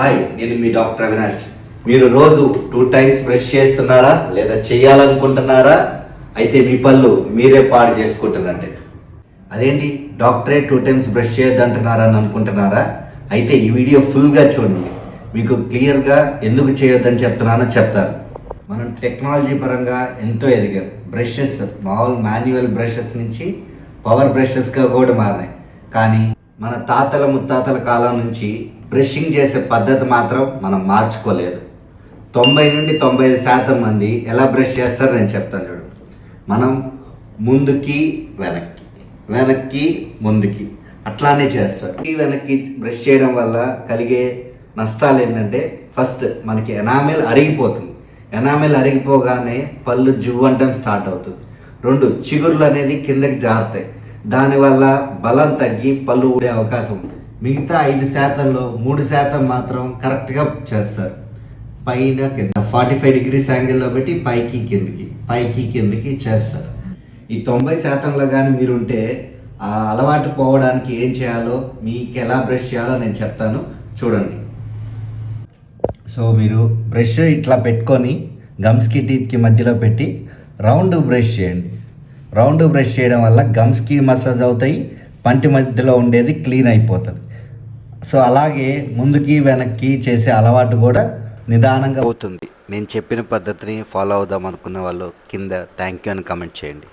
Hi నేను మీ doctor Avinash. మీరు రోజు టూ టైమ్స్ బ్రష్ చేస్తున్నారా లేదా చేయాలనుకుంటున్నారా? అయితే మీ పళ్ళు మీరే పాడు చేసుకుంటున్నట్టే. అదేంటి డాక్టరే టూ టైమ్స్ బ్రష్ చేయొద్దంటున్నారా అని అనుకుంటున్నారా? అయితే ఈ వీడియో ఫుల్గా చూడండి. మీకు క్లియర్గా ఎందుకు చేయొద్దని చెప్తున్నానో చెప్తాను. మనం టెక్నాలజీ పరంగా ఎంతో ఎదిగాం. బ్రషెస్ మామూలు మాన్యువల్ బ్రషెస్ నుంచి పవర్ బ్రషెస్గా కూడా మారినాయి. కానీ మన తాతల ముత్తాతల కాలం నుంచి బ్రషింగ్ చేసే పద్ధతి మాత్రం మనం మార్చుకోలేదు. తొంభై నుండి తొంభై ఐదు శాతం మంది ఎలా బ్రష్ చేస్తారో నేను చెప్తాను చూడు. మనం ముందుకి వెనక్కి వెనక్కి ముందుకి అట్లానే చేస్తారు. ఈ వెనక్కి బ్రష్ చేయడం వల్ల కలిగే నష్టాలు ఏంటంటే ఫస్ట్ మనకి ఎనామెల్ అరిగిపోతుంది. ఎనామెల్ అరిగిపోగానే పళ్ళు జువ్వంటం స్టార్ట్ అవుతుంది. రెండు చిగుర్లు అనేది కిందకి జారుతాయి. దానివల్ల బలం తగ్గి పళ్ళు ఊడే అవకాశం ఉంది. మిగతా ఐదు శాతంలో మూడు శాతం మాత్రం కరెక్ట్గా చేస్తారు. పైన కింద ఫార్టీ ఫైవ్ డిగ్రీస్ యాంగిల్లో పెట్టి పైకి కిందకి పైకి కిందకి చేస్తారు. ఈ తొంభై శాతంలో కానీ మీరు ఉంటే ఆ అలవాటు పోవడానికి ఏం చేయాలో మీకు ఎలా బ్రష్ చేయాలో నేను చెప్తాను. చూడండి. సో మీరు బ్రష్ ఇట్లా పెట్టుకొని గమ్స్కి టీత్కి మధ్యలో పెట్టి రౌండ్ బ్రష్ చేయండి. రౌండ్ బ్రష్ చేయడం వల్ల గమ్స్కి మసాజ్ అవుతాయి పంటి మధ్యలో ఉండేది క్లీన్ అయిపోతుంది. సో అలాగే ముందుకి వెనక్కి చేసే అలవాటు కూడా నిదానంగా అవుతుంది. నేను చెప్పిన పద్ధతిని ఫాలో అవుదాం అనుకున్న వాళ్ళు కింద థ్యాంక్ యూ అని కమెంట్ చేయండి.